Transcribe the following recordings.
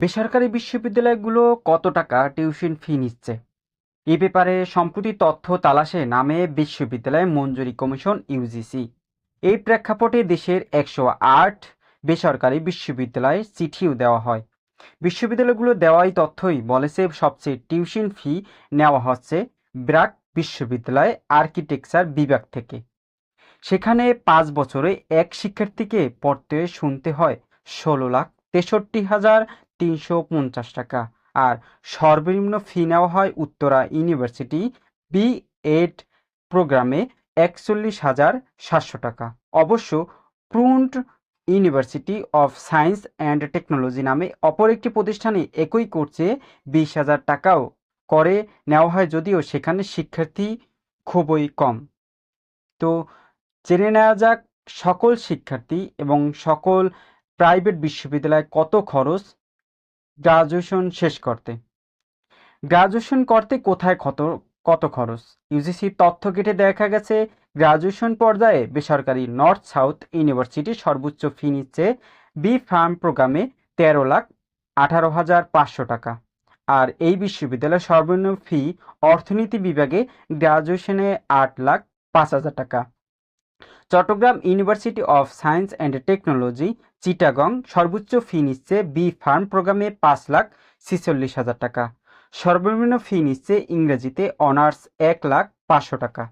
বেসরকারি বিশ্ববিদ্যালয়গুলো কত টাকা টিউশন ফি নিচ্ছে? এ ব্যাপারে সম্প্রতি তথ্য তালাশে নামে বিশ্ববিদ্যালয় মঞ্জুরি কমিশন ইউজিসি এই প্রেক্ষাপটে দেশের একশো আট বেসরকারি বিশ্ববিদ্যালয়ে চিঠিও দেওয়া হয়। বিশ্ববিদ্যালয়গুলো দেওয়াই তথ্যই বলেছে, সবচেয়ে টিউশন ফি নেওয়া হচ্ছে ব্র্যাক বিশ্ববিদ্যালয় আর্কিটেকচার বিভাগ থেকে। সেখানে পাঁচ বছরে এক শিক্ষার্থীকে পড়তে শুনতে হয় ষোলো লাখ তেষট্টি হাজার তিনশো পঞ্চাশ টাকা। আর সর্বনিম্ন ফি নেওয়া হয় উত্তরা ইউনিভার্সিটি বি এড প্রোগ্রামে একচল্লিশ হাজার সাতশো টাকা। অবশ্য প্রুন্ট university of science and technology নামে অপর একটি প্রতিষ্ঠানে একই কোর্সে বিশ হাজার টাকাও করে নেওয়া হয়, যদিও সেখানে শিক্ষার্থী খুবই কম। তো জেনে নেওয়া যাক সকল শিক্ষার্থী এবং সকল প্রাইভেট বিশ্ববিদ্যালয়ে কত খরচ গ্রাজুয়েশন শেষ করতে। গ্রাজুয়েশন করতে কোথায় কত কত খরচ? ইউজিসির তথ্য কেটে দেখা গেছে গ্রাজুয়েশন পর্যায়ে বেসরকারি নর্থ সাউথ ইউনিভার্সিটি সর্বোচ্চ ফি নিচ্ছে বি ফার্ম প্রোগ্রামে তেরো লাখ আঠারো হাজার পাঁচশো টাকা। আর এই বিশ্ববিদ্যালয়ের সর্বনিম্ন ফি অর্থনীতি বিভাগে গ্রাজুয়েশনে আট লাখ পাঁচ হাজার টাকা। Chattogram university of science and technology Chittagong সর্বোচ্চ ফি নিচ্ছে বি ফার্ম প্রোগ্রামে পাঁচ লাখ ছিচল্লিশ হাজার টাকা। সর্বনিম্ন ফি নিচ্ছে ইংরেজিতে অনার্স এক লাখ পাঁচশো টাকা।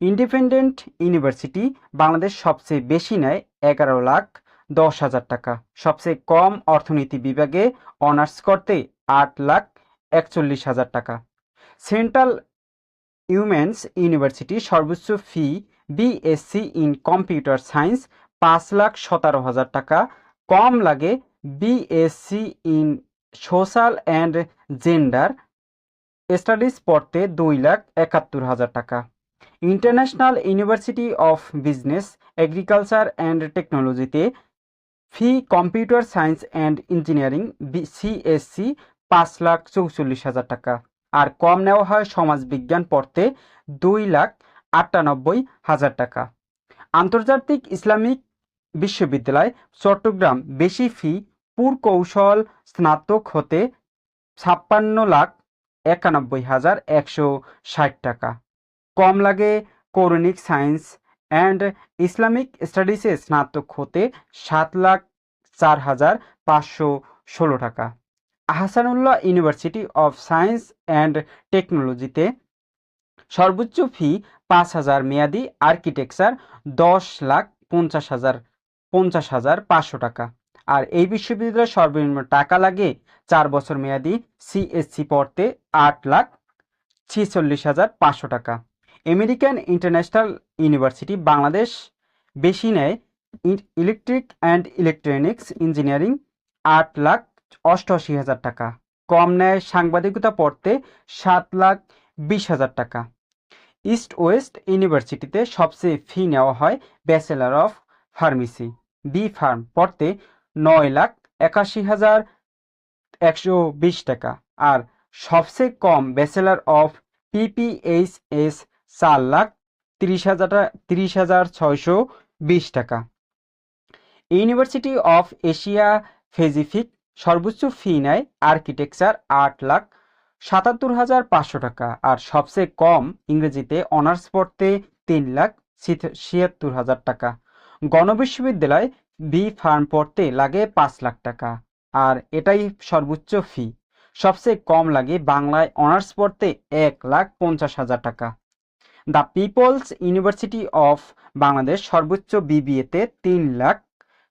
ইন্ডিপেন্ডেন্ট ইউনিভার্সিটি বাংলাদেশ সবচেয়ে বেশি নেয় এগারো লাখ দশ হাজার টাকা। সবচেয়ে কম অর্থনীতি বিভাগে অনার্স করতে আট লাখ একচল্লিশ হাজার টাকা। সেন্ট্রাল ইউমেন্স ইউনিভার্সিটি সর্বোচ্চ fee BSc in computer science পাঁচ লাখ সতেরো হাজার টাকা। কম লাগে BSc in social and gender studies পড়তে দুই লাখ একাত্তর হাজার টাকা। International university of business agriculture and টেকনোলজিতে fee computer science and engineering CSC পাঁচ লাখ চৌচল্লিশ হাজার টাকা। আর কম নেওয়া হয় সমাজবিজ্ঞান পড়তে দুই লাখ আটানব্বই হাজার টাকা। আন্তর্জাতিক ইসলামিক বিশ্ববিদ্যালয় চট্টগ্রাম বেশি ফি পুরকৌশল স্নাতক হতে ছাপ্পান্ন লাখ একানব্বই হাজার একশো ষাট টাকা। কম লাগে করণিক সায়েন্স অ্যান্ড ইসলামিক স্টাডিজে স্নাতক হতে সাত লাখ চার হাজার পাঁচশো ষোলো টাকা। Ahsanullah university of science and টেকনোলজিতে সর্বোচ্চ ফি পাঁচ হাজার মেয়াদি আর্কিটেকচার দশ লাখ পঞ্চাশ হাজার পঞ্চাশ হাজার পাঁচশো টাকা। আর এই বিশ্ববিদ্যালয়ে সর্বনিম্ন টাকা লাগে চার বছর মেয়াদি সিএসসি পড়তে আট লাখ ছিচল্লিশ হাজার পাঁচশো টাকা। আমেরিকান ইন্টারন্যাশনাল ইউনিভার্সিটি বাংলাদেশ, বেশি নেয় ইলেকট্রিক অ্যান্ড ইলেকট্রনিক্স ইঞ্জিনিয়ারিং আট লাখ অষ্টআশি হাজার টাকা। কম নেয় সাংবাদিকতা পড়তে সাত লাখ বিশ হাজার টাকা। ইস্ট ওয়েস্ট ইউনিভার্সিটিতে সবচেয়ে ফি নেওয়া হয় bachelor of pharmacy. B pharm পড়তে নয় লাখ একাশি হাজার একশো বিশ টাকা। আর সবচেয়ে কম ব্যাচেলার অফ পিপিএইচএস চার লাখ তিরিশ হাজার তিরিশ হাজার ছয়শো বিশ টাকা। ইউনিভার্সিটি অফ এশিয়া ফেজিফিক সর্বোচ্চ ফি নেয় আর্কিটেকচার আট লাখ সাতাত্তর হাজার পাঁচশো টাকা, আর সবচেয়ে কম ইংরেজিতে অনার্স পড়তে তিন লাখ ছিয়াত্তর হাজার টাকা। গণবিশ্ববিদ্যালয় বি ফার্ম পড়তে লাগে পাঁচ লাখ টাকা, আর এটাই সর্বোচ্চ ফি। সবচেয়ে কম লাগে বাংলায় অনার্স পড়তে এক লাখ পঞ্চাশ হাজার টাকা। The people's university of Bangladesh সর্বোচ্চ বিবিএতে তিন লাখ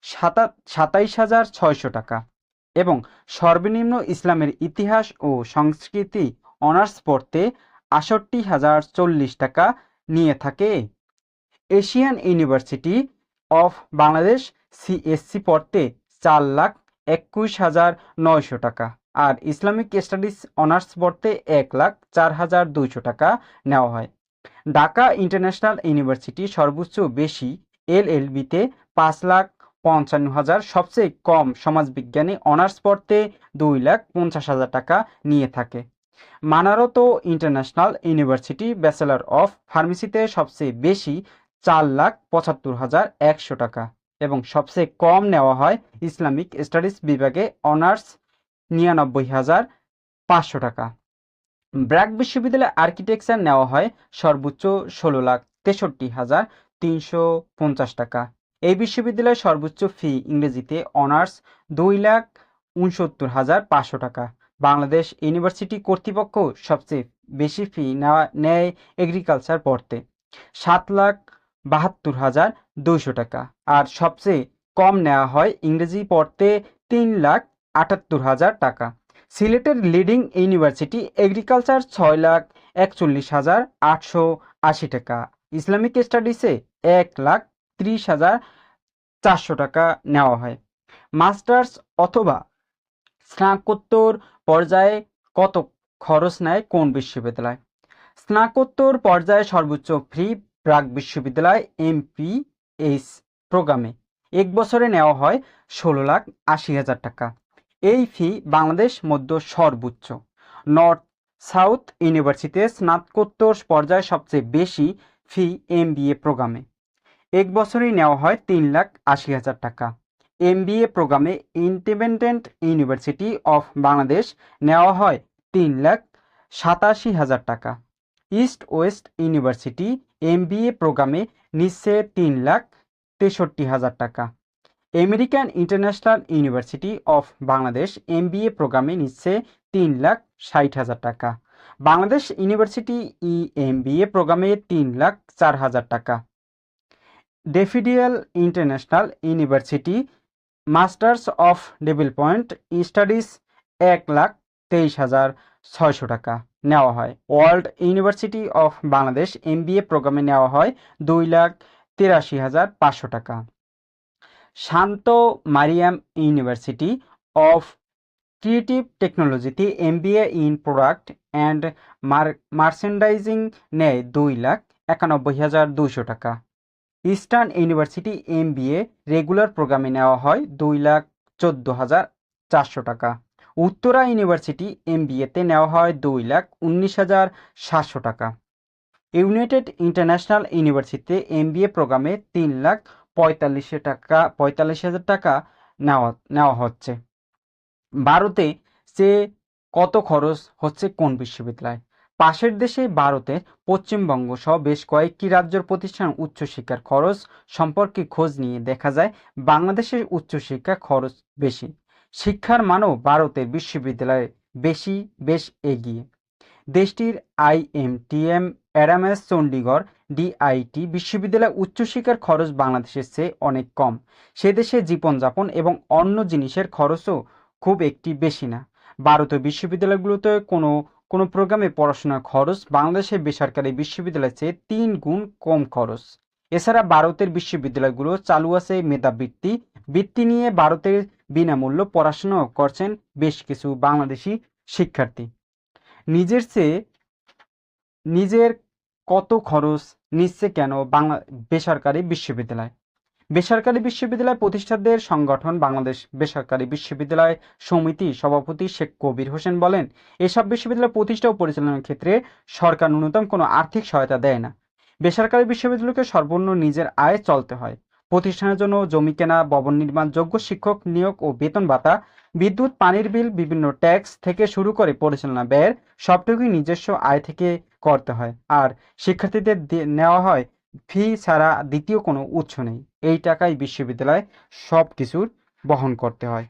সাতা সাতাইশ হাজার ছয়শো টাকা। এবং সর্বনিম্ন ইসলামের ইতিহাস ও সংস্কৃতি অনার্স পড়তে আষট্টি হাজার চল্লিশ টাকা নিয়ে থাকে। Asian university of Bangladesh CSC পড়তে চার লাখ একুশ হাজার নয়শো টাকা আর ইসলামিক স্টাডিজ অনার্স পড়তে এক লাখ চার হাজার দুইশো টাকা নেওয়া হয়। ঢাকা ইন্টারন্যাশনাল ইউনিভার্সিটি সর্বোচ্চ বেশি এল এল পাঁচ লাখ পঞ্চান্ন হাজার সবচেয়ে কম সমাজবিজ্ঞানে অনার্স পড়তে দুই লাখ পঞ্চাশ হাজার টাকা নিয়ে থাকে। Manarat international university bachelor of ফার্মেসিতে সবচেয়ে বেশি চার লাখ পঁচাত্তর হাজার একশো টাকা এবং সবচেয়ে কম নেওয়া হয় ইসলামিক স্টাডিজ বিভাগে অনার্স নিরানব্বই হাজার পাঁচশো টাকা। ব্র্যাক বিশ্ববিদ্যালয়ে আর্কিটেকচার নেওয়া হয় সর্বোচ্চ ষোলো লাখ তেষট্টি হাজার তিনশো পঞ্চাশ টাকা। এই বিশ্ববিদ্যালয়ের সর্বোচ্চ ফি ইংরেজিতে অনার্স দুই লাখ উনসত্তর হাজার পাঁচশো টাকা। বাংলাদেশ ইউনিভার্সিটি কর্তৃপক্ষ সবচেয়ে বেশি ফি নেয় এগ্রিকালচার পড়তে। সাত লাখ বাহাত্তর হাজার দুইশো টাকা। আর সবচেয়ে কম নেওয়া হয় ইংরেজি পড়তে তিন লাখ আটাত্তর হাজার টাকা। সিলেটের লিডিং ইউনিভার্সিটি এগ্রিকালচার ছয় লাখ একচল্লিশ হাজার আটশো আশি টাকা। ইসলামিক স্টাডিসে এক লাখ ত্রিশ হাজার চারশো টাকা নেওয়া হয়। মাস্টার্স অথবা স্নাতকোত্তর পর্যায়ে কত খরচ নেয় কোন বিশ্ববিদ্যালয়? স্নাতকোত্তর পর্যায়ে সর্বোচ্চ ফ্রি প্রাক বিশ্ববিদ্যালয় এমপিএইচ প্রোগ্রামে। এক বছরে নেওয়া হয় ষোলো লাখ আশি হাজার টাকা। এই ফি বাংলাদেশ মধ্য সর্বোচ্চ। নর্থ সাউথ ইউনিভার্সিটিতে স্নাতকোত্তর পর্যায়ে সবচেয়ে বেশি ফি এমবিএ প্রোগ্রামে। এক বছরেই নেওয়া হয় তিন লাখ আশি হাজার টাকা। এমবিএ প্রোগ্রামে ইন্ডিপেন্ডেন্ট ইউনিভার্সিটি অফ বাংলাদেশ নেওয়া হয় তিন লাখ সাতাশি হাজার টাকা। ইস্ট ওয়েস্ট ইউনিভার্সিটি এমবিএ প্রোগ্রামে নিচ্ছে তিন লাখ তেষট্টি হাজার টাকা। American international university of Bangladesh MBA প্রোগ্রামে নিচ্ছে তিন লাখ ষাট হাজার টাকা। বাংলাদেশ ইউনিভার্সিটি ই এমবিএ প্রোগ্রামে তিন লাখ চার হাজার টাকা। Daffodil international university masters of development studies এক লাখ তেইশ হাজার ছয়শো টাকা নেওয়া হয়। World university of Bangladesh MBA প্রোগ্রামে নেওয়া হয় দুই লাখ তিরাশি হাজার পাঁচশো টাকা। Shanto Mariam university of creative টেকনোলজিতে MBA in product and merchandising নেয় দুই লাখ একানব্বই হাজার দুশো টাকা। ইস্টার্ন ইউনিভার্সিটি এমবিএ রেগুলার প্রোগ্রামে নেওয়া হয় দুই লাখ চোদ্দ হাজার চারশো টাকা। উত্তরা ইউনিভার্সিটি এমবিএতে নেওয়া হয় দুই লাখ উনিশ হাজার সাতশো টাকা। ইউনাইটেড ইন্টারন্যাশনাল ইউনিভার্সিটিতে এমবিএ প্রোগ্রামে তিন লাখ পঁয়তাল্লিশ টাকা, পঁয়তাল্লিশ হাজার টাকা নেওয়া নেওয়া হচ্ছে। ভারতে সে কত খরচ হচ্ছে কোন বিশ্ববিদ্যালয়? পাশের দেশে ভারতে পশ্চিমবঙ্গ সহ বেশ কয়েকটি রাজ্যের প্রতিষ্ঠান উচ্চশিক্ষার খরচ সম্পর্কে খোঁজ নিয়ে দেখা যায় বাংলাদেশের উচ্চশিক্ষা খরচ বেশি। শিক্ষার মানও ভারতের বিশ্ববিদ্যালয়ে বেশি, বেশ এগিয়ে। দেশটির আইএমটিএম অ্যারামেস চণ্ডীগড় ডিআইটি বিশ্ববিদ্যালয় উচ্চশিক্ষার খরচ বাংলাদেশের চেয়ে অনেক কম। সে দেশে জীবনযাপন এবং অন্য জিনিসের খরচও খুব একটি বেশি না। ভারতীয় বিশ্ববিদ্যালয়গুলোতে কোনো কোনো প্রোগ্রামে পড়াশোনার খরচ বাংলাদেশের বেসরকারি বিশ্ববিদ্যালয়ের চেয়ে তিন গুণ কম খরচ। এছাড়া ভারতের বিশ্ববিদ্যালয়গুলো চালু আছে মেধাবৃত্তি। বৃত্তি নিয়ে ভারতের বিনামূল্য পড়াশোনা করছেন বেশ কিছু বাংলাদেশি শিক্ষার্থী। নিজের চেয়ে নিজের কত খরচ নিচ্ছে কেন বাংলা বেসরকারি বিশ্ববিদ্যালয়? বেসরকারি বিশ্ববিদ্যালয় প্রতিষ্ঠাতাদের সংগঠন বাংলাদেশ বেসরকারি বিশ্ববিদ্যালয় সমিতি সভাপতি শেখ কবির হোসেন বলেন, এসব বিশ্ববিদ্যালয় প্রতিষ্ঠা ও পরিচালনার ক্ষেত্রে সরকার ন্যূনতম কোনো আর্থিক সহায়তা দেয় না। বেসরকারি বিশ্ববিদ্যালয়কে সর্বর্ণ নিজের আয়ে চলতে হয়। প্রতিষ্ঠানের জন্য জমি কেনা, ভবন নির্মাণ, যোগ্য শিক্ষক নিয়োগ ও বেতন ভাতা, বিদ্যুৎ, পানির বিল, বিভিন্ন ট্যাক্স থেকে শুরু করে পরিচালনা ব্যয়ের সবটুকুই নিজস্ব আয় থেকে করতে হয়। আর শিক্ষার্থীদের নেওয়া হয় ফি ছাড়া দ্বিতীয় কোনো উৎস নেই। এই টাকায় বিশ্ববিদ্যালয় সব কিছুর বহন করতে হয়।